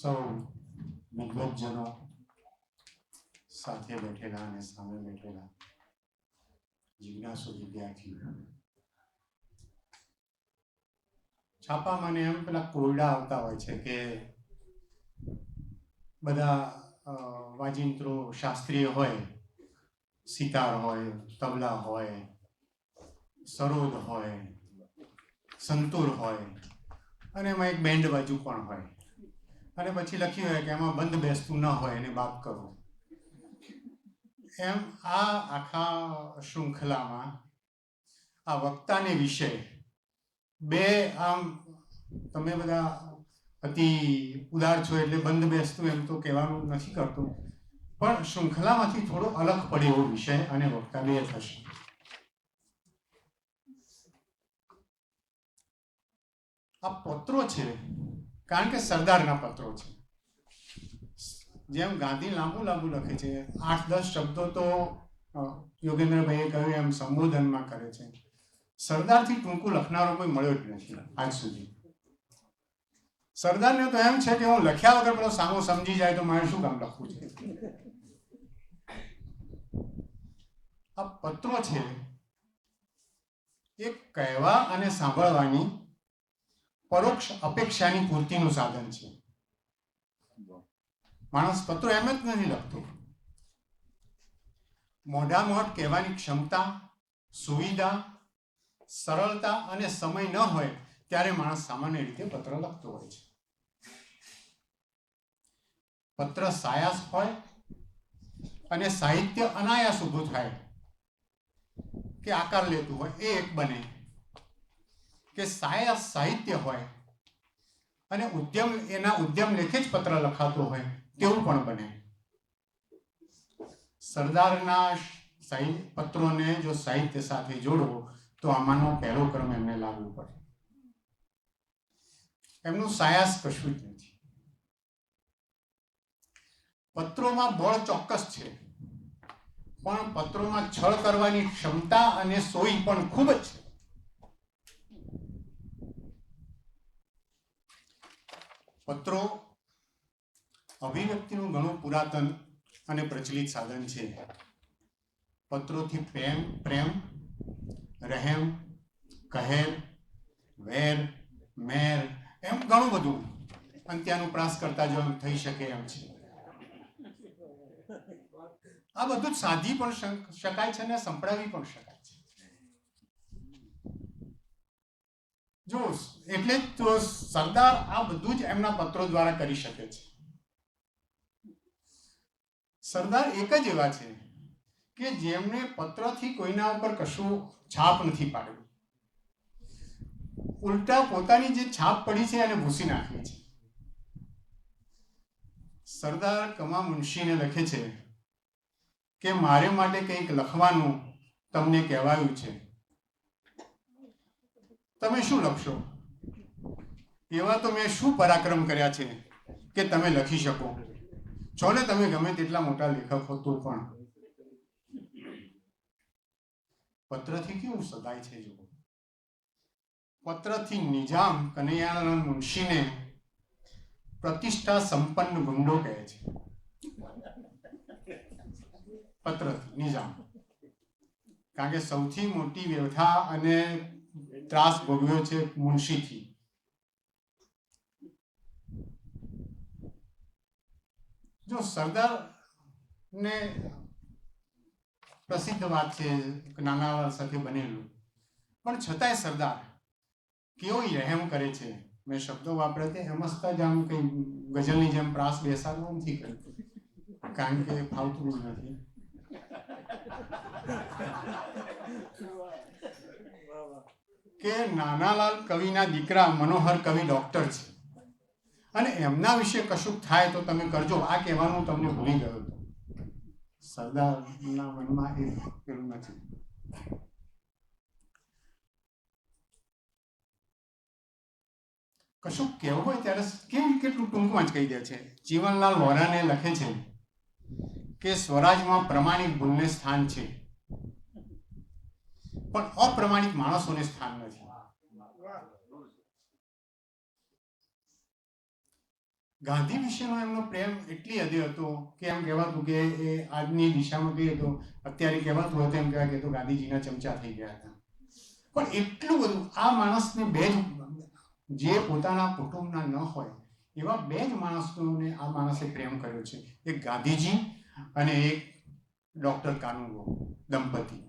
સૌ વિદ્વજનો સાથે બેઠેલા અને સામે બેઠેલા જિજ્ઞાસુ વિદ્યાર્થીઓ. છાપામાં ને એમ પેલા કોરડા આવતા હોય છે કે બધા વાજિંત્રો શાસ્ત્રીય હોય, સિતાર હોય, તબલા હોય, સરોદ હોય, સંતુર હોય, અને એમાં એક બેન્ડ બાજુ પણ હોય. અને પછી લખ્યું હોય કે એમાં બંધ બેસતું ન હોય, એને બાદ કરો. એમ આ આખા શૃંખલામાં, આ વક્તાને વિશે બે આમ તમે બધા અતિ ઉદાર છો એટલે બંધ બેસતું એમ તો કહેવાનું નથી કરતું. પણ શૃંખલામાંથી થોડો અલગ પડે એવો વિષય અને વક્તા બે થશે. આ પત્રો છે કારણ કે સરદારના પત્રો છે. જેમ ગાંધી લાંબુ લાંબુ લખે છે, આઠ દસ શબ્દો તો યોગેન્દ્રભાઈએ કહ્યું, એમ સંબોધનમાં કરે છે. સરદારથી ટૂંકું લખનારો કોઈ મળ્યો જ નથી આજ સુધી. સરદારને તો એમ છે કે હું લખ્યા વગર પેલો સામો સમજી જાય તો મારે શું કામ લખવું છે? આ પત્રો છે એ કહેવા અને સાંભળવાની પરોક્ષ અપેક્ષાની પૂર્તિનું સાધન છે. માણસ પત્રો એમ જ નથી લખતો. મોઢા મોઢ કહેવાની ક્ષમતા, સુવિધા, સરળતા અને સમય ન હોય ત્યારે માણસ સામાન્ય રીતે પત્ર લખતો હોય છે. પત્ર સાયાસ હોય અને સાહિત્ય અનાયાસ ઊભું થાય. કે આકાર લેતું હોય, એ એક બને. કે સાયાસ સાહિત્ય હોય. અને ઉદ્યમ, એના ઉદ્યમ લેખે જ પત્ર લખાતો હોય, તેવું પણ બને. સરદારના પત્રોને જો સાહિત્ય સાથે જોડવો, તો આમાંનો પહેલો ક્રમ એમને લાગવો પડે. એમનું સાયાસ કશું જ નથી. પત્રોમાં બળ ચોક્કસ છે. પણ પત્રોમાં છળ કરવાની ક્ષમતા અને સોય પણ ખૂબ જ છે. પત્રો અભિવ્યક્તિનું ઘણું પુરાતન અને પ્રચલિત સાધન છે. પત્રોથી પ્રેમ પ્રેમ, રહેમ, કહેર, વેર, મેર, એમ ઘણું બધું. અંત્યાનું પ્રાસ કરતા જો થઈ શકે એમ છે. આ બધું જ સાધી પણ શક- શકાય છે અને સંભળાવી પણ શકાય છે જો એટલે જ સરદાર આ બધું જ એમના પત્રો દ્વારા કરી શકે છે. સરદાર એક જ એવા છે કે જેમને પત્રથી કોઈના ઉપર કશું છાપ નથી પાડ્યું. ઉલટા પોતાની જે છાપ પડી છે એને ભૂસી નાખી છે. સરદાર કમા મુનશીને લખે છે કે મારે માટે કંઈક લખવાનું તમને કહેવાયું છે. તમે શું લખશો? એવા તો મેં શું પરાક્રમ કર્યા છે કે તમે લખી શકો? છો ને તમે ગમે તેટલા મોટા લેખક હો તો પણ. પત્રથી કેવું સદાય છે જુઓ. પત્રથી નિજામ કનૈયાનંદ મુનશીને પ્રતિષ્ઠા સંપન્ન ગુંડો કહે છે. પત્રથી નિજામ. કારણ કે સૌથી મોટી વ્યવથા અને ત્રાસ ભોગવ્યો છે મુનશીથી. જો સરદાર ને પ્રસિદ્ધ વાત છે નાના સાથે બનેલું. પણ છતાંય સરદાર કેવો રહેમ કરે છે? મેં શબ્દો વાપર્યા તે હેમસ્તા જ આમ કઈ ગઝલની જેમ પ્રાસ બેસાડવો નથી કરતું. કારણ કે ફાવતું નથી. કે નાનાલાલ કવિના દીકરા મનોહર કવિ ડૉક્ટર છે. અને એમના વિશે કશુંક થાય તો તમે કરજો. આ કહેવાનું તમને ભૂલી ગયો હતો. સરદારના મનમાં એ પેલું નથી. કશું કહેવું હોય ત્યારે કેમ કેટલું ટૂંકમાં જ કહી દે છે. જીવનલાલ વોરાને લખે છે કે સ્વરાજમાં પ્રમાણિક ભૂલને સ્થાન છે. પણ અપ્રમાણિક માણસોને સ્થાન નથી. ગાંધી વિશેનો એમનો પ્રેમ એટલી હદે હતો કે એમ કહેવાતું કે એ આજની દિશામાં કહીએ તો અત્યારે કહેવાતું હતું એમ કહેવાય કે તો ગાંધીજીના ચમચા થઈ ગયા હતા. પણ એટલું બધું આ માણસને બે જ જે પોતાના કુટુંબના ન હોય એવા બે જ માણસોને આ માણસે પ્રેમ કર્યો છે. એક ગાંધીજી અને એક ડોક્ટર કાનુગો, દંપતી.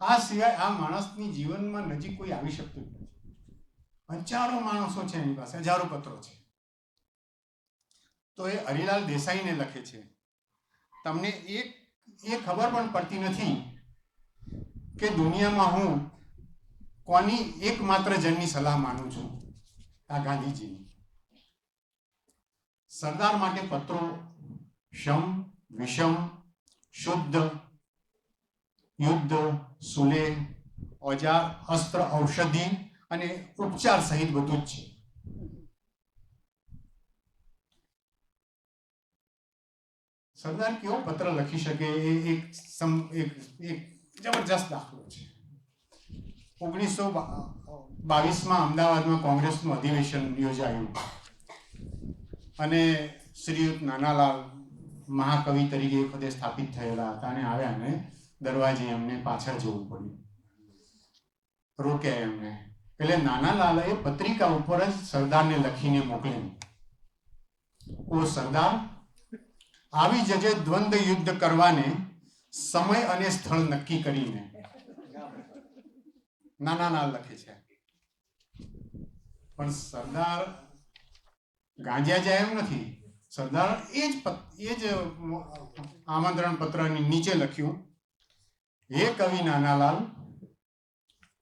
આ સિવાય આ માણસની જીવનમાં નજીક કોઈ આવી શકતું નથી. હજારો માણસો છે એની પાસે, હજારો પત્રો છે. તો એ હરિલાલ દેસાઈને લખે છે. તમને એક, એ ખબર પણ પડતી નથી કે દુનિયામાં હું કોની એકમાત્ર જનની સલાહ માનું છું? આ ગાંધીજીની. સરદાર માટે પત્રો શમ, વિષમ, શુદ્ધ, યુદ્ધ સુલે ઓજાર અસ્ત્ર, ઔષધિ અને ઉપચાર સહિત બધું જ છે. સરદાર કેવો પત્ર લખી શકે? એ એક એક જબરજસ્ત દાખલો છે. ઓગણીસો બાવીસમાં અમદાવાદમાં કોંગ્રેસનું અધિવેશન યોજાયું. અને શ્રીયુત નાનાલાલ મહાકવિ તરીકે એક વખતે સ્થાપિત થયેલા હતા અને આવ્યા અને દરવાજે એમને પાછળ જવું પડ્યું. રોક્યા એમને. એટલે નાના લાલાએ પત્રિકા ઉપર જ સરદારને લખીને મોકલ્યું ઓ સરદાર, આવી જજે દ્વંદ યુદ્ધ કરવાને સમય અને સ્થળ નક્કી કરીને. નાના ના લખે છે. પણ સરદાર ગાંજ્યા જાય એમ નથી. સરદાર એ જ એ જ આમંત્રણ પત્રની નીચે લખ્યું. હે કવિ નાનાલાલ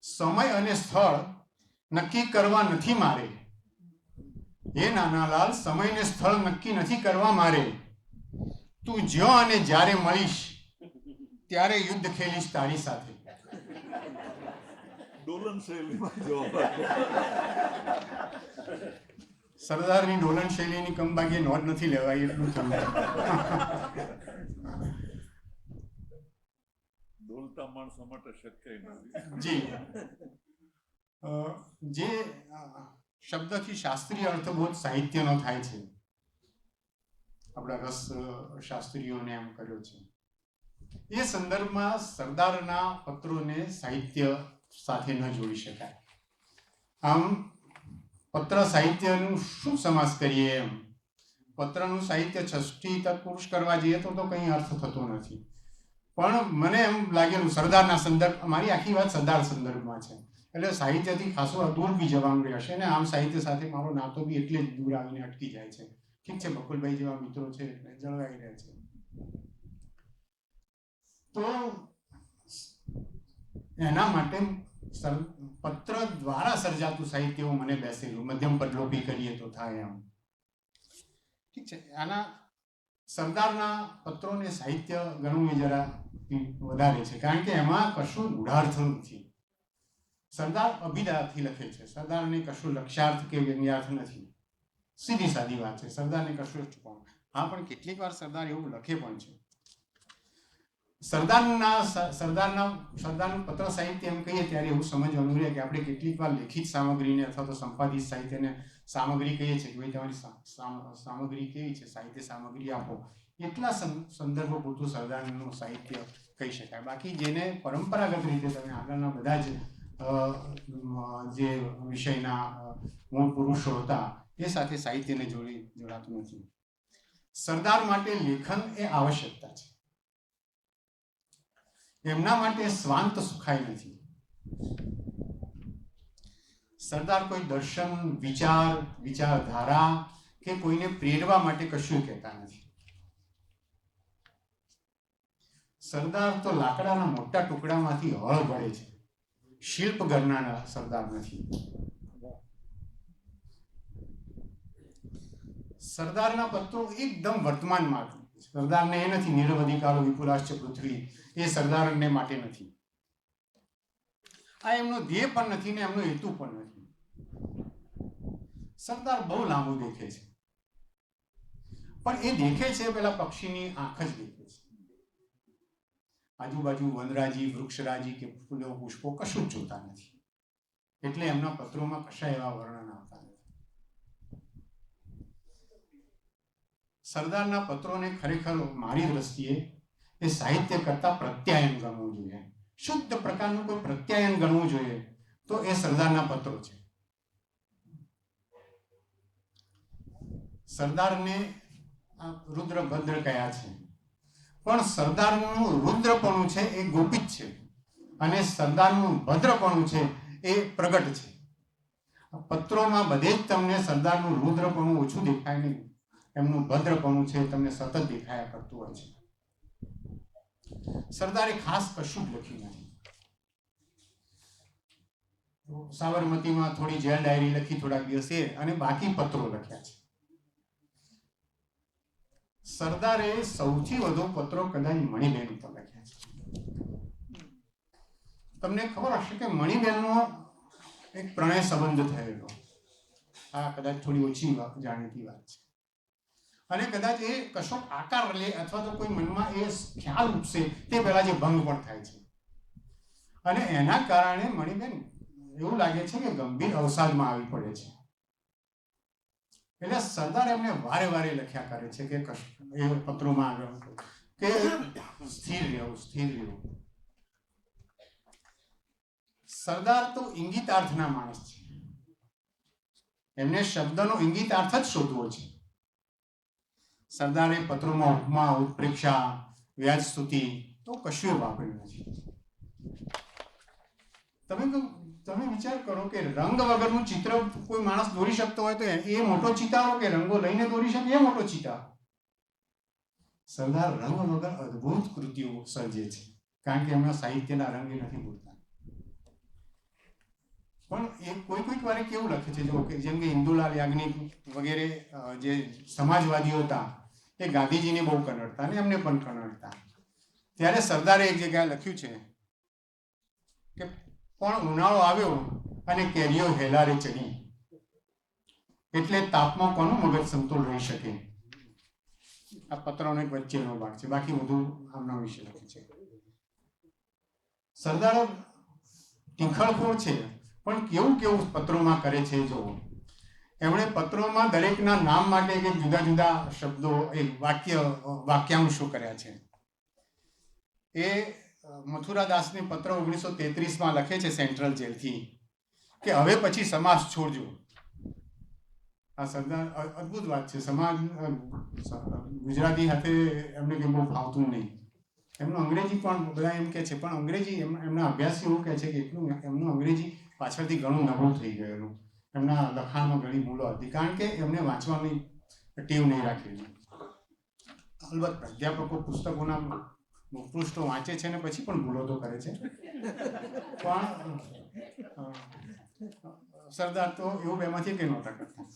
સમય અને સ્થળ નક્કી કરવા નથી મારે. હે નાનાલાલ સમય ને સ્થળ નક્કી નથી કરવા મારે. તું જ્યાં અને જ્યારે મળીશ ત્યારે યુદ્ધ ખેલીશ તારી સાથે. ડોલન સરદારની ડોલન શૈલીની કંબાગીએ નોંધ નથી લેવાય એટલું થયું ડોલતા માણસો માટે શક્ય નથી. જી. શબ્દથી શાસ્ત્રીય અર્થબોધ સાહિત્યનો થાય છે. આપણા રસ શાસ્ત્રીઓને એમ કર્યો છે. એ સંદર્ભમાં સરદારના પત્રોને સાહિત્ય સાથે ન જોડી શકાય. આમ, પત્ર સાહિત્યનું શું સમાસ કરીએ એમ? પત્રનું સાહિત્ય છષ્ટી તત્પુરુષ કરવા જઈએ તો તો કંઈ અર્થ થતો નથી. પણ મને એમ લાગેલું, સરદારના સંદર્ભ, મારી આખી વાત સરદાર સંદર્ભમાં છે. એટલે સાહિત્યથી ખાસું દૂર બી જવાનું રહેશે ને આમ સાહિત્ય સાથે મારો નાતો બી એટલે જ દૂર આવીને અટકી જાય છે. ઠીક છે, બકુલભાઈ જેવા મિત્રો છે એટલે જળવાઈ રહે છે. તો એના માટે પત્ર દ્વારા સર્જાતું સાહિત્ય એવું મને બેસેલું. મધ્યમ પદલોપી કરીએ તો થાય એમ. ઠીક છે, આના સરદારના પત્રોને સાહિત્ય ગણવું જરા વધારે છે. કારણ કે એમાં કશું ગૂઢાર્થ નથી. સરદાર અભિદાથી લખે છે. સરદારને કશું લક્ષ્યાર્થ કે વ્યંગ્યાર્થ નથી. સીધી સાદી વાત છે. સરદારને કશું જ હા, પણ કેટલીક વાર સરદાર એવું લખે પણ છે. સરદારના સરદારના, સરદારનું પત્ર સાહિત્ય એમ કહીએ ત્યારે એવું સમજવાનું રહે કે આપણે કેટલીક વાર લેખિત સામગ્રીને અથવા તો સંપાદિત સાહિત્યને સામગ્રી કહીએ છીએ કે ભાઈ તમારી સામગ્રી કેવી છે? સાહિત્ય સામગ્રી આપો. એટલા સંદર્ભો પૂરતું સરદારનું સાહિત્ય કહી શકાય. બાકી જેને પરંપરાગત રીતે તમે આગળના બધા જ જે વિષયના મૂળ પુરુષો હતા, એ સાથે સાહિત્યને જોડી, જોડાતું નથી. સરદાર માટે લેખન એ આવશ્યકતા છે. એમના માટે સ્વાંત સુખાય નથી. સરદાર કોઈ દર્શન, વિચાર, વિચારધારા કે કોઈને પ્રેરવા માટે કશું કહેતા નથી. સરદાર તો લાકડાના મોટા ટુકડામાંથી હળ ભળે છે. શિલ્પ ગણનારા સરદાર નથી સરદારના પત્રો એકદમ વર્તમાનમાં સરદારને એ નથી, નિરવધિકારો, વિપુલાશ્ચ, પૃથ્વી, એ સરદારને માટે નથી. આ એમનો ધ્યેય પણ નથી ને એમનો હેતુ પણ નથી. સરદાર બહુ લાંબુ દેખે છે. પણ એ દેખે છે, પેલા પક્ષીની આંખ જ દેખે છે. આજુબાજુ વનરાજી, વૃક્ષરાજી કે ફૂલો, પુષ્પો કશું જ જોતા નથી. એટલે એમના પત્રોમાં કશા એવા વર્ણન આવતા નથી. સરદારના પત્રોને ખરેખર મારી દ્રષ્ટિએ એ સાહિત્ય કરતા પ્રત્યાયન ગણવું જોઈએ. શુદ્ધ પ્રકારનું કોઈ પ્રત્યાયન ગણવું જોઈએ તો એ સરદારના પત્રો છે. સરદારને આ રુદ્રભદ્ર કયા છે? પણ સરદારનું રુદ્રપણું છે એ ગોપિત છે. અને સરદારનું ભદ્રપણું છે એ પ્રગટ છે. પત્રોમાં બધે જ તમને સરદારનું રુદ્રપણું ઓછું દેખાય નહીં. એમનું ભદ્રપણું છે તમને સતત દેખાયા કરતું હોય છે. સરદારે ખાસ કશું જ લખ્યું નથી. સાબરમતીમાં થોડી જેલ ડાયરી લખી થોડાક દિવસે અને બાકી પત્રો લખ્યા છે. સરદારે સૌથી વધુ પત્રો કદાચ મણિબેન ઉપર લખ્યા છે. તમને ખબર હશે કે મણિબેનનો એક પ્રણય સંબંધ થયેલો. આ કદાચ થોડી ઓછી જાણીતી વાત છે. અને કદાચ એ કશો આકાર લે અથવા તો કોઈ મનમાં એ ખ્યાલ ઉપસે, તે પહેલા જે ભંગ પણ થાય છે. અને એના કારણે મણિબેન એવું લાગે છે કે ગંભીર અવસાદમાં આવી પડે છે. એટલે સરદાર એમને વારે વારે લખ્યા કરે છે કે એ પત્રોમાં આગળ કે સ્થિર રહેવું સ્થિર રહેવું સરદાર તો ઇંગિતાર્થના માણસ છે. એમને શબ્દનો ઇંગિતાર્થ જ શોધવો છે. સરદારે પત્રોમાં ઉપમા ઉત્પ્રેક્ષા વ્યાજ સ્તુતિ તો કશું વાપર્યું નથી. તમે તમે વિચાર કરો કે રંગ વગરનું ચિત્ર કોઈ માણસ દોરી શકતો હોય તો એ મોટો ચિતારો કે રંગો લઈને દોરી શકે, એ મોટો ચિતારો. સરદાર, રંગ વગર અદ્ભુત કૃતિઓ સર્જે છે. કારણ કે એમના સાહિત્યના રંગ નથી બોલતા પણ એ કોઈ કોઈક વારે કેવું લખે છે? જો કે જેમ કે ઇન્દુલાલ યાજ્ઞિક વગેરે જે સમાજવાદીઓ હતા, એ ગાંધીજીને બહુ કનડતા અને એમને પણ કનડતા. ત્યારે સરદારે એક જગ્યાએ લખ્યું છે કે પણ ઉનાળો આવ્યો અને કેરીઓ હેલારે ચડી. એટલે તાપમાં કોનું મગજ સમતોલ રહી શકે? આ પત્રનો એક વચ્ચેનો ભાગ છે. બાકી બધું આમના વિશે લખે છે. સરદાર ટીખળખોર છે, પણ કેવું કેવું પત્રોમાં કરે છે જો એમણે પત્રોમાં દરેકના નામ માટે કે જુદા જુદા શબ્દો એક વાક્ય, વાક્યાંશો કર્યા છે. એ મથુરાદાસને પત્ર ઓગણીસો તેત્રીસમાં લખે છે સેન્ટ્રલ જેલથી કે હવે પછી સમાસ છોડજો. આ સરદાર અદ્ભુત વાત છે. સમાજ ગુજરાતી સાથે એમને કંઈ બહુ ફાવતું નહીં. એમનું અંગ્રેજી પણ બધા એમ કે છે, પણ અંગ્રેજી એમ- એમના અભ્યાસી એવું કહે છે કે એટલું એમનું અંગ્રેજી પાછળથી ઘણું નબળું થઈ ગયેલું. એમના લખાણમાં ઘણી ભૂલો હતી. કારણ કે એમને વાંચવાની ટેવ નહીં રાખેલી. અલબત્ત પ્રાધ્યાપકો પુસ્તકોના પૃષ્ઠો વાંચે છે ને પછી પણ ભૂલો તો કરે છે. પણ સરદાર તો એવું બેમાંથી કંઈ નહોતા કરતા.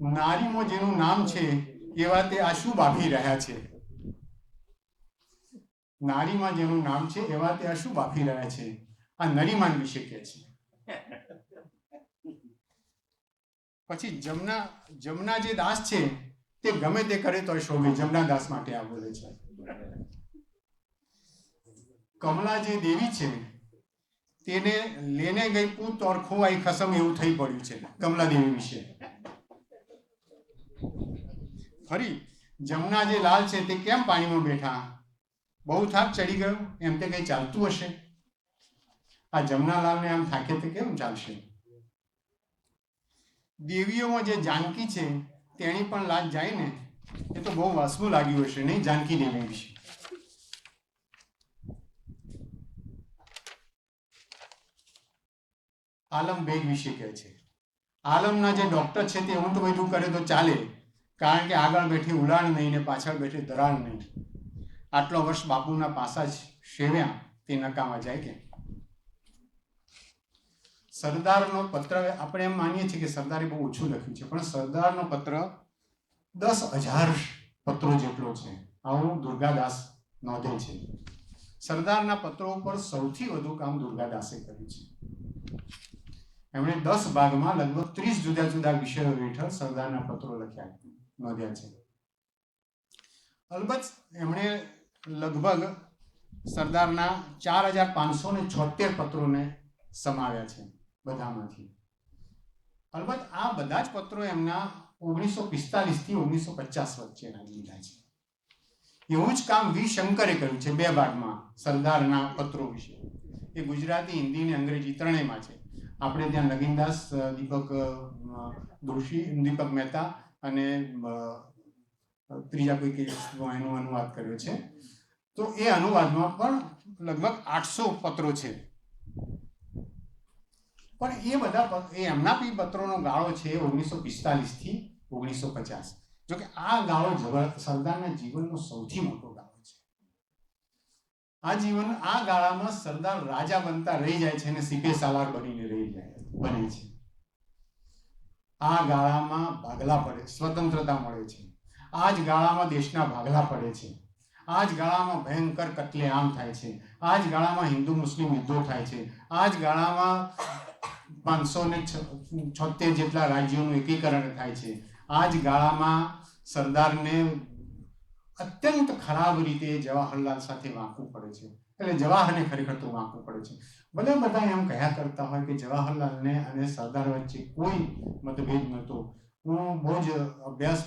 નારીમાં જેનું નામ છે એવા તે આ શું બાફી રહ્યા છે. નારીમાં જેનું નામ છે એવા તે આ શું બાફી રહ્યા છે. આ નરીમાન વિશે શક્ય છે. પછી જમના જમના જે દાસ છે તે ગમે તે કરે તો શોભે. જમના દાસ માટે આ બોલે છે. કમલા જે દેવી છે તેને લેને ગઈ પૂત ઓર ખોવાઈ ખસમ એવું થઈ પડ્યું છે કમલા દેવી વિશે. ફરી, જમના જે લાલ છે તે કેમ પાણીમાં બેઠા? બહુ થાક ચડી ગયો? એમ તે કંઈ ચાલતું હશે? આ જમનાલાલને આમ થાકે તે કેમ ચાલશે? દેવીઓમાં જે જાનકી છે તેની પણ લાજ જાય ને એ તો બહુ વાસવું લાગ્યું હશે, નહીં? જાનકી દેવી વિશે. આલમ બેગ વિશે કહે છે. આલમના જે ડોક્ટર છે તે ઊંટ બધું કરે તો ચાલે, કારણ કે આગળ બેઠી ઉડાણ નહીં ને પાછળ બેઠી ધરાણ નહીં. આટલો વર્ષ બાપુના પાસા જ સેવ્યા, તે નકામાં જાય કે સરદારનો પત્ર, આપણે એમ માનીએ છીએ કે સરદારે બહુ ઓછું લખ્યું છે, પણ સરદારનો પત્ર દસ હજાર પત્રો જેટલો છે. આવું દુર્ગાદાસ નોંધે છે. સરદારના પત્રો ઉપર સૌથી વધુ કામ દુર્ગાદાસે કર્યું છે. એમણે દસ ભાગમાં લગભગ ત્રીસ જુદા જુદા વિષયો હેઠળ સરદારના પત્રો લખ્યા, નોંધ્યા છે. અલબત્ત એમણે લગભગ સરદારના ચાર હજાર પાંચસો ને છોતેર પત્રોને સમાવ્યા છે. બધામાંથી. અલબત્ત આ બધા જ પત્રો એમના ઓગણીસો પિસ્તાલીસથી ઓગણીસો પચાસ વચ્ચેના લીધા છે. એવું જ કામ વી. શંકરે કર્યું છે બે ભાગમાં સરદારના પત્રો વિશે. એ ગુજરાતી, હિન્દી અને અંગ્રેજી ત્રણેયમાં છે. આપણે ત્યાં નગીનદાસ દીપક દોશી, દીપક મહેતા અને ત્રીજા કોઈ એનો અનુવાદ કર્યો છે. તો એ અનુવાદમાં પણ લગભગ આઠસો પત્રો છે. પણ એ બધા એમના બી પત્રોનો ગાળો છે ઓગણીસો પિસ્તાલીસથી ઓગણીસો પચાસ જોકે આ ગાળો જબર, સરદારના જીવનનો સૌથી મોટો ગાળો છે. આ જીવન, આ ગાળામાં સરદાર રાજા બનતા રહી જાય છે અને સીપે સાલાર બનીને રહી જાય, બને છે. આ ગાળામાં ભાગલા પડે, સ્વતંત્રતા મળે છે. આ જ ગાળામાં દેશના ભાગલા પડે છે. આ જ ગાળામાં ભયંકર કત્લેઆમ થાય છે. આ જ ગાળામાં હિન્દુ મુસ્લિમ યુદ્ધો થાય છે. આ જ ગાળામાં પાંચસો ને છોતેર જેટલા રાજ્યોનું એકીકરણ થાય છે. આ જ ગાળામાં સરદારને અત્યંત ખરાબ રીતે જવાહરલાલ સાથે વાંકવું પડે છે. એટલે જવાહરને ખરેખર તો વાંકવું પડે છે. ભલે બધા એમ કહ્યા કરતા હોય કે જવાહરલાલને અને સરદાર વચ્ચે કોઈ મતભેદ નહોતો. હું બહુ જ અભ્યાસ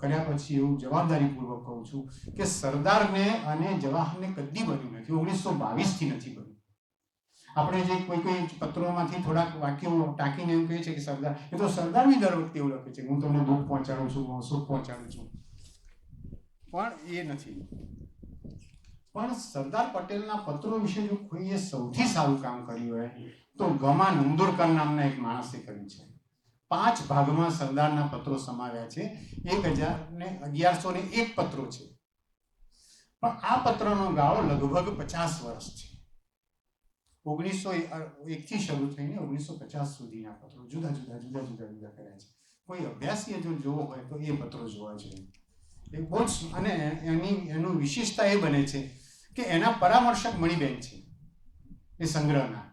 કર્યા પછી એવું જવાબદારીપૂર્વક કહું છું કે સરદારને અને જવાહરને કદી બન્યું નથી. ઓગણીસો બાવીસથી નથી બન્યું. આપણે જે કોઈ કોઈ પત્રોમાંથી થોડાક વાક્યો ટાંકીને એમ કહે છે કે સરદાર, એ તો સરદાર બી દર વખતે એવું લખે છે હું તમને દુઃખ પહોંચાડું છું સુખ પહોંચાડું છું. પણ એ નથી. પણ સરદાર પટેલના પત્રો વિશે જો કોઈએ સૌથી સારું કામ કર્યું હોય, તો ગમા નંદુરકર નામના એક માણસે કર્યું છે. પાંચ ભાગમાં સરદારના પત્રો સમાવ્યા છે. એક હજાર ને અગિયારસો ને એક પત્રો છે. પણ આ પત્રનો ગાળો લગભગ પચાસ વર્ષ છે. ઓગણીસો એકથી શરૂ થઈને ઓગણીસો પચાસ સુધીના પત્રો જુદા જુદા જુદા જુદા જુદા કર્યા છે. કોઈ અભ્યાસીએ જો જોવો હોય તો એ પત્રો જોવા જોઈએ. એ બહુ જ અને એની, એનું વિશેષતા એ બને છે કે એના પરામર્શક મણિબેન છે, એ સંગ્રહના.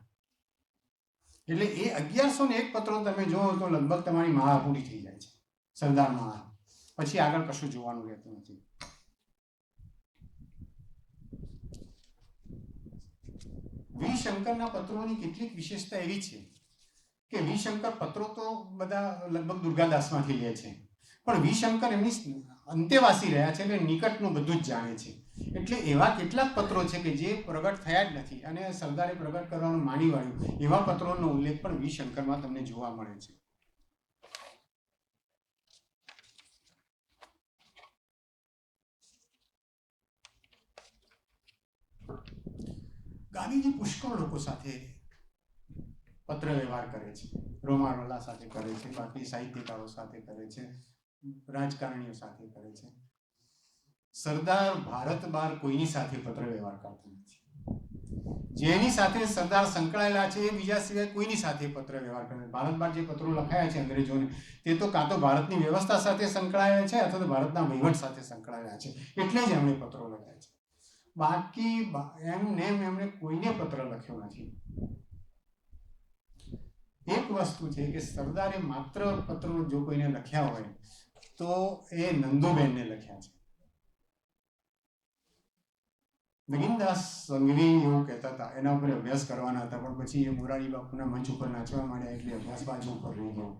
એટલે એ અગિયારસો ને એક પત્રો તમે જોવો તો લગભગ તમારી મહા પૂરી થઈ જાય છે, સરદાર મહા પછી આગળ કશું જોવાનું રહેતું નથી. વી શંકરના પત્રોની કેટલીક વિશેષતા એવી છે કે વી શંકર પત્રો તો બધા લગભગ દુર્ગાદાસમાંથી લે છે. પણ વી શંકર એમની અંતેવાસી રહ્યા છે એટલે નિકટનું બધું જ જાણે છે. એટલે એવા કેટલાક પત્રો છે કે જે પ્રગટ થયા જ નથી અને સરદારે પ્રગટ કરવાનું માની વાળ્યું. એવા પત્રોનો ઉલ્લેખ પણ વી શંકરમાં તમને જોવા મળે છે. ગાંધીજી પુષ્કળ લોકો સાથે પત્ર વ્યવહાર કરે છે. રોમારોલા સાથે કરે છે, બાકી સાહિત્યકારો સાથે કરે છે, રાજકારણીઓ સાથે કરે છે. સરદાર ભારત બહાર કોઈની સાથે પત્ર વ્યવહાર કરતો નથી. જેની સાથે સરદાર સંકળાયેલા છે એ બીજા સિવાય કોઈની સાથે પત્ર વ્યવહાર કરે ભારત બહાર જે પત્રો લખાયા છે અંગ્રેજોને, તે તો કાં તો ભારતની વ્યવસ્થા સાથે સંકળાયેલા છે અથવા તો ભારતના વહીવટ સાથે સંકળાયેલા છે. એટલે જ એમણે પત્રો લખ્યા છે. બાકી એમ નેમ એમણે કોઈને પત્ર લખ્યો નથી. એક વસ્તુ છે કે સરદારે માત્ર પત્રો જો કોઈને લખ્યા હોય, તો એ નંદુબેનને લખ્યા છે. નગીનદાસ સંઘવી એવું કહેતા હતા. એના ઉપર અભ્યાસ કરવાના હતા, પણ પછી એ મોરારી બાપુના મંચ ઉપર નાચવા માંડ્યા એટલે અભ્યાસ બાજુ ઉપર રહી ગયો.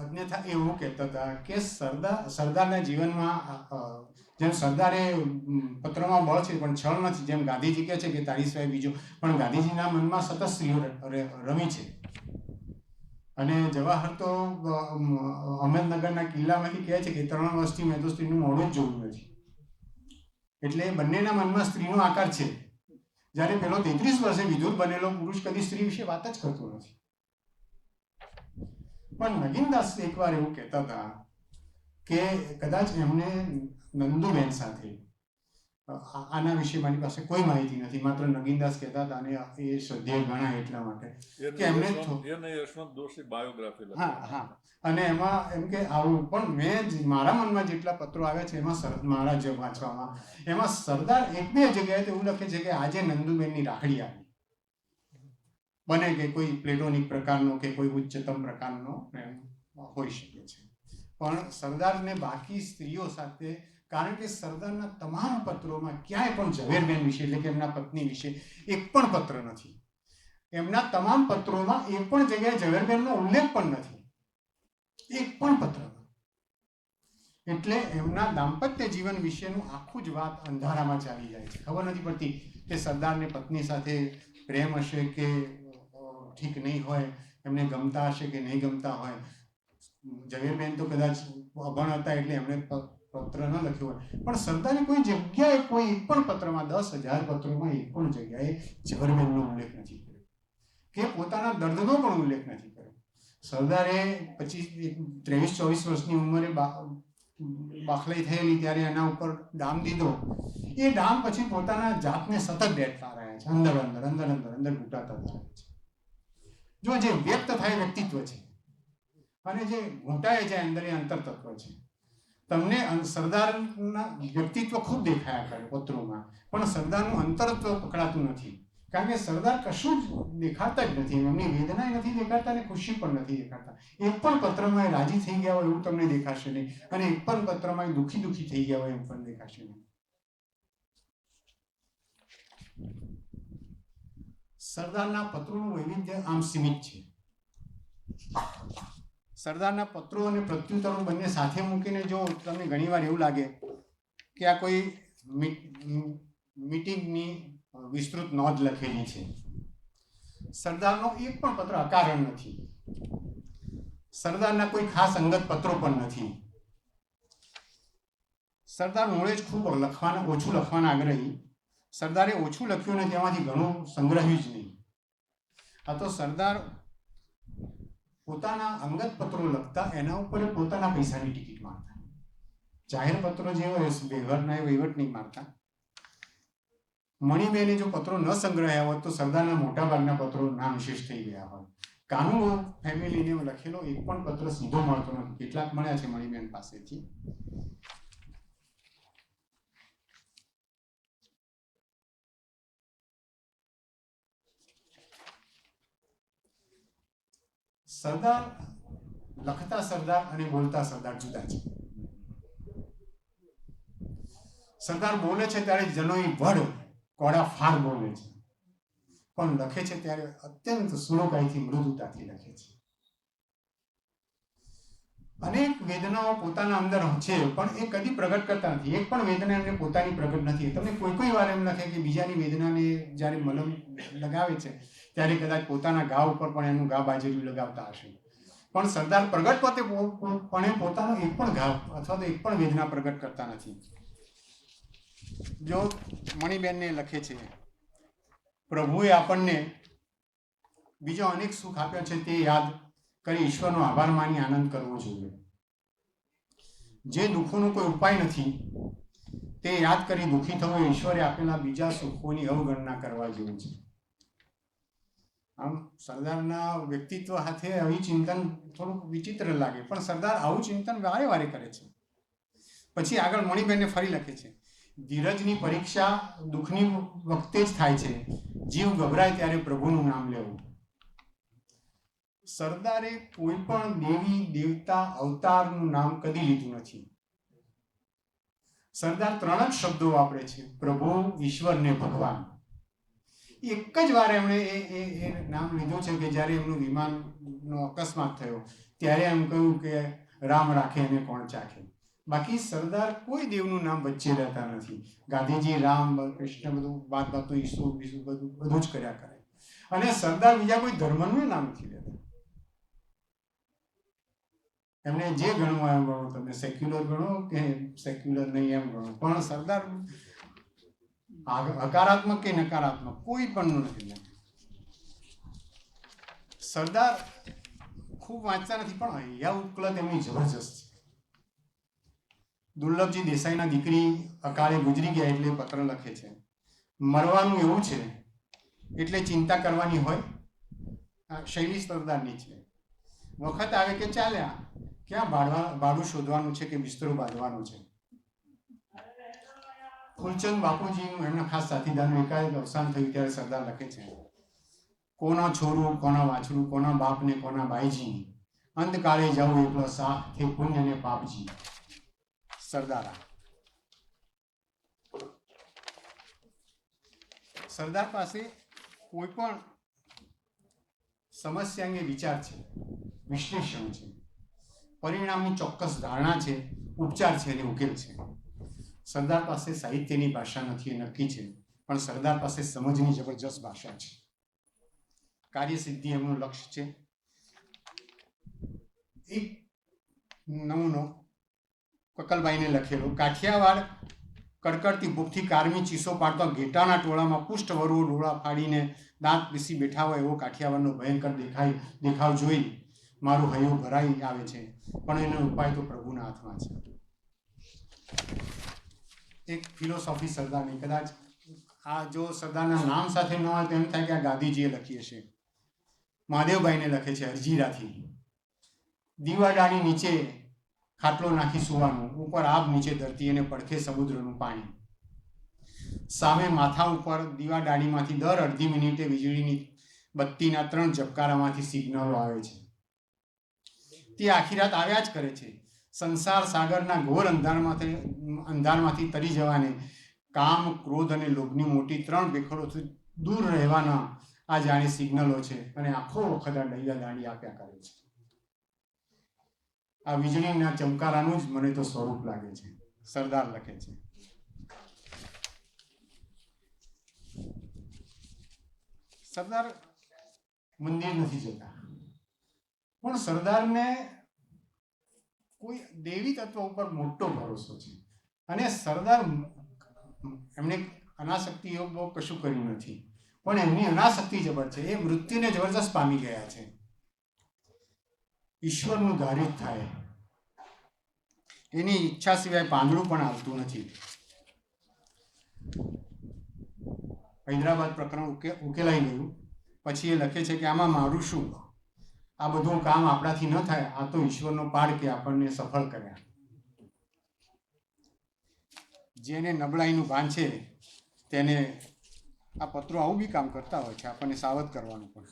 અન્યથા એવું કહેતા હતા કે સરદાર સરદારના જીવનમાં જેમ સરદારે પત્રમાં બળ છે, પણ છળ નથી. જેમ ગાંધીજી કહે છે કે, તારી સિવાય બીજો. પણ ગાંધીજીના મનમાં સતત સ્ત્રીઓ રમી છે. અને જવાહર તો અહમદનગરના કિલ્લામાંથી કહે છે કે, ત્રણ વર્ષથી મેં તો સ્ત્રીનું મોડું જ જોયું નથી. એટલે બંનેના મનમાં સ્ત્રીનો આકાર છે. જ્યારે પેલો તેત્રીસ વર્ષે વિધુર બનેલો પુરુષ કદી સ્ત્રી વિશે વાત જ કરતો નથી. પણ નગીનદાસ એકવાર એવું કહેતા હતા કે, કદાચ એમને નંદુબેન સાથે. આના વિશે મારી પાસે કોઈ માહિતી નથી. માત્ર નગીનદાસ કહેતા હતા અને એ શ્રદ્ધેય ગણાય એટલા માટે. કે એમને યશવંત- દોશી બાયોગ્રાફી હા હા. અને એમાં એમ કે આવું પણ મેં મારા મનમાં જેટલા પત્રો આવ્યા છે એમાં મારા જે વાંચવામાં. એમાં સરદાર એક બે જગ્યાએ એવું લખે છે કે આજે નંદુબેનની રાખડી આવી. બને કે કોઈ પ્લેટોનિક પ્રકારનો કે કોઈ ઉચ્ચતમ પ્રકારનો પ્રેમ હોઈ શકે છે. પણ સરદારને બાકી સ્ત્રીઓ સાથે કારણ કે સરદારના તમામ પત્રોમાં ક્યાંય પણ ઝવેરબેન વિશે, એટલે કે એમના પત્ની વિશે એક પણ પત્ર નથી. એમના તમામ પત્રોમાં એક પણ જગ્યાએ ઝવેરબેનનો ઉલ્લેખ પણ નથી. એક પણ પત્રમાં. એટલે એમના દાંપત્ય જીવન વિશેનું આખું જ વાત અંધારામાં ચાલી જાય છે. ખબર નથી પડતી કે સરદારને પત્ની સાથે પ્રેમ હશે કે ઠીક નહીં હોય, એમને ગમતા હશે કે નહીં ગમતા હોય. ઝવેરબેન તો કદાચ અભણ હતા એટલે એમણે પત્ર ન લખ્યો હોય. પણ સરદારે કોઈ જગ્યાએ કોઈ એક પણ પત્રમાં દસ હજાર પત્રોમાં એક પણ જગ્યાએ ઝવેરબેનનો ઉલ્લેખ નથી કર્યો. કે પોતાના દર્દનો પણ ઉલ્લેખ નથી કર્યો. સરદારે પચીસ, ત્રેવીસ, ચોવીસ વર્ષની ઉંમરે બાખલાઈ થયેલી ત્યારે એના ઉપર ડામ દીધો. એ ડામ પછી પોતાના જાતને સતત બેઠતા રહ્યા છે. અંદર અંદર અંદર અંદર અંદર ઘૂંટાતા રહ્યા છે. જો જે વ્યક્ત થાય વ્યક્તિત્વ છે, અને જે ઘૂંટાય છે અંદર એ અંતર તત્વ છે. તમને સરદારના વ્યક્તિત્વ ખૂબ દેખાયા કરે પત્રોમાં. પણ સરદારનું અંતરત્વ પકડાતું નથી. કારણ કે સરદાર કશું જ દેખાતા જ નથી. એમની વેદના નથી દેખાતા અને ખુશી પણ નથી દેખાતા. એક પણ પત્રમાં રાજી થઈ ગયા હોય એવું તમને દેખાશે નહીં. અને એક પણ પત્રમાં દુઃખી દુઃખી થઈ ગયા હોય એમ પણ દેખાશે નહીં. સરદારના પત્રોનું વૈવિધ્ય આમ સીમિત છે. સરદારના પત્રો અને પ્રત્યુત્તરો બંને સાથે મૂકીને જો તમને ઘણીવાર એવું લાગે કે આ કોઈ મીટિંગની વિસ્તૃત નોંધ લખેલી છે. સરદારનો એક પણ પત્ર અકારણ નથી. સરદારના કોઈ ખાસ અંગત પત્રો પણ નથી. સરદાર મૂળે જ ખૂબ લખવાના, ઓછું લખવાના આગ્રહી. સરદારે ઓછું લખ્યું ને તેમાંથી ઘણું સંગ્રહ્યું જ નહીં. આ તો સરદાર પોતાના અંગત પત્રો લખતા એના ઉપર પોતાના પૈસાની ટિકિટ મારતા. જાહેર પત્રો જે હોય વહીવટના એ વહીવટ નહીં મારતા. મણિબેને જો પત્રો ન સંગ્રહ્યા હોત, તો સરદારના મોટા ભાગના પત્રો નામશેષ થઈ ગયા હોય કાનુ ફેમિલીને લખેલો, એક પણ પત્ર સીધો મળતો નથી. કેટલાક મળ્યા છે મણિબેન પાસેથી. સરદાર, લખતા સરદાર અને બોલતા સરદાર જુદા છે. સરદાર બોલે છે ત્યારે જનોઈ વડ, કોડા ફાર બોલે છે. પણ લખે છે ત્યારે અત્યંત સુરોગાઈથી મૃદુતાથી લખે છે. અનેક વેદનાઓ પોતાના અંદર છે પણ એ કદી પ્રગટ કરતા નથી. એક પણ વેદના એમને પોતાની પ્રગટ નથી. તમને કોઈ કોઈ વાર એમ લખે કે બીજાની વેદનાને જ્યારે મલમ લગાવે છે, ત્યારે કદાચ પોતાના ઘા ઉપર પણ એનું ઘા બાજરી લગાવતા હશે. પણ સરદાર પ્રગટ પોતે પણ એ પોતાનો એક પણ ઘા અથવા તો એક પણ વેદના પ્રગટ કરતા નથી. જો મણિબેનને લખે છે, પ્રભુએ આપણને બીજો અનેક સુખ આપ્યો છે તે યાદ કરી ઈશ્વરનો આભાર માની આનંદ કરવો જોઈએ. જે દુઃખોનો કોઈ ઉપાય નથી, તે યાદ કરી દુઃખી થવું ઈશ્વરે આપેલા બીજા સુખોની અવગણના કરવા જેવું છે. આમ સરદારના વ્યક્તિત્વ સાથે આવી ચિંતન થોડુંક વિચિત્ર લાગે, પણ સરદાર આવું ચિંતન વારે વારે કરે છે. પછી આગળ મણિબેને ફરી લખે છે, ધીરજની પરીક્ષા દુઃખની વખતે જ થાય છે. જીવ ગભરાય ત્યારે પ્રભુનું નામ લેવું. સરદારે કોઈ પણ દેવી, દેવતા, અવતારનું નામ કદી લીધું નથી. સરદાર ત્રણ જ શબ્દો વાપરે છે, પ્રભુ, ઈશ્વર ને ભગવાન. એક જ વાર એમણે એ એ નામ લીધું છે કે જ્યારે એમનું વિમાનનો અકસ્માત થયો, ત્યારે એમ કહ્યું કે રામ રાખે, એને કોણ ચાખે? બાકી સરદાર કોઈ દેવનું નામ વચ્ચે રહેતા નથી. ગાંધીજી, રામ, કૃષ્ણ, બધું વાત વાતો ઈસુ બીસુ બધું બધું જ કર્યા કરે. અને સરદાર બીજા કોઈ ધર્મનું નામ નથી લેતા. એમને જે ગણવું એમ ગણો તમે સેક્યુલર ગણો કે સેક્યુલર નહીં એમ ગણો? પણ સરદાર હકારાત્મક કે નકારાત્મક કોઈ પણ નથી. સરદાર ખૂબ વાંચતા નથી પણ અહીંયા ઉત્કલત એમની જબરજસ્ત છે. દુર્લભજી દેસાઈના દીકરી અકાળે ગુજરી ગયા એટલે પત્ર લખે છે. મરવાનું એવું છે એટલે ચિંતા કરવાની હોય આ શૈલી સરદારની છે. વખત આવે કે ચાલ્યા ક્યાં ભાડવા ભાડું શોધવાનું છે કે બિસ્તરો બાંધવાનો છે? ફૂલચંદ બાપુજીનું એમના ખાસ સાથીદારનું એકાએક અવસાન થયું ત્યારે સરદાર લખે છે, કોના છોરું, કોના વાછરું, કોના બાપ ને કોના બાઈજી અંતકાળે જવું એકલો સાથ પુણ્ય ને પાપજી. સરદારા સરદાર પાસે કોઈ પણ સમસ્યા અંગે વિચાર છે, વિશ્લેષણ છે. પરિણામની ચોક્કસ ધારણા છે, ઉપચાર છે અને ઉકેલ છે. સરદાર પાસે સાહિત્યની ભાષા નથી એ નક્કી છે, પણ સરદાર પાસે સમજની જબરજસ્ત ભાષા છે. કાર્યસિદ્ધિ એમનું લક્ષ્ય છે. એક નમૂનો કકલબાઈને લખેલો, કાઠિયાવાડ કડકડતી ભૂખથી કારમી ચીસો પાડતો ઘેટાના ટોળામાં પુષ્ટ વરુઓ ડોળા ફાડીને દાંત પીસી બેઠા હોય એવો કાઠિયાવાડનો ભયંકર દેખાય, દેખાવ જોઈ મારું હૈયું ભરાઈ આવે છે, પણ એનો ઉપાય તો પ્રભુના હાથમાં છે. એક ફિલોસોફી સરદારની, કદાચ આ જો સરદારના નામ સાથે ન હોય તો એમ થાય કે આ ગાંધીજીએ લખી હશે. મહાદેવભાઈને લખે છે અરજીરાથી. દીવાડાની નીચે ખાટલો નાખી સુવાનું, ઉપર આબ નીચે ધરતી અને પડખે સમુદ્રનું પાણી. સામે માથા ઉપર દીવા ડાળીમાંથી દર અડધી મિનિટે વીજળીની બત્તીના ત્રણ ઝબકારામાંથી સિગ્નલો આવે છે. તે આખી રાત આવ્યા જ કરે છે. સંસાર સાગરના ઘોર અંધારમાંથી અંધારમાંથી તરી જવાને કામ, ક્રોધ અને લોભની મોટી ત્રણ બેખડોથી દૂર રહેવાના આ જાણે સિગ્નલો છે અને આખો વખત આ ડૈયા દાંડી આપ્યા કરે છે. આ વીજળીના ચમકારાનું જ મને તો સ્વરૂપ લાગે છે. સરદાર લખે છે. સરદાર, મંદિર નથી જતા. પણ સરદારને કોઈ દેવી તત્વ ઉપર મોટો ભરોસો છે. અને સરદાર એમણે અનાશક્તિ યોગ બહુ કશું કર્યું નથી. પણ એમની અનાશક્તિ જબર છે. એ મૃત્યુને જબરજસ્ત પામી ગયા છે. ઈશ્વરનું ધારિત થાય. એની ઈચ્છા સિવાય પાંદડું પણ આવતું નથી. હૈદરાબાદ પ્રકરણ ઉકે, ઉકેલાઈ ગયું. પછી એ લખે છે કે આમાં મારું શું? આ બધું કામ આપણાથી ન થાય, આ તો ઈશ્વરનો પાડ કે આપણને સફળ કર્યા. જેને નબળાઈનું ભાન છે, તેને આ પત્રો આવું બી કામ કરતા હોય છે, આપણને સાવધ કરવાનું પણ.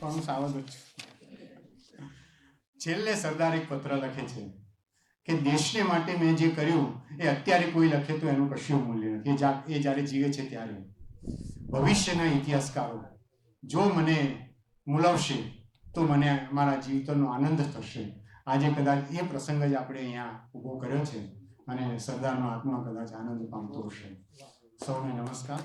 પણ હું સાવધ જ છેલ્લે સરદાર એક પત્ર લખે છે કે દેશને માટે મેં જે કર્યું, એ અત્યારે કોઈ લખે તો એનું કશું મૂલ્ય નથી. એ જ્યારે જીવે છે ત્યારે. ભવિષ્યના ઇતિહાસકારો, જો મને મૂલવશે તો મને મારા જીવતનો આનંદ થશે આજે કદાચ એ પ્રસંગ જ આપણે અહીંયા ઊભો કર્યો છે અને સરદારનો આત્મા કદાચ આનંદ પામતો હશે સૌને નમસ્કાર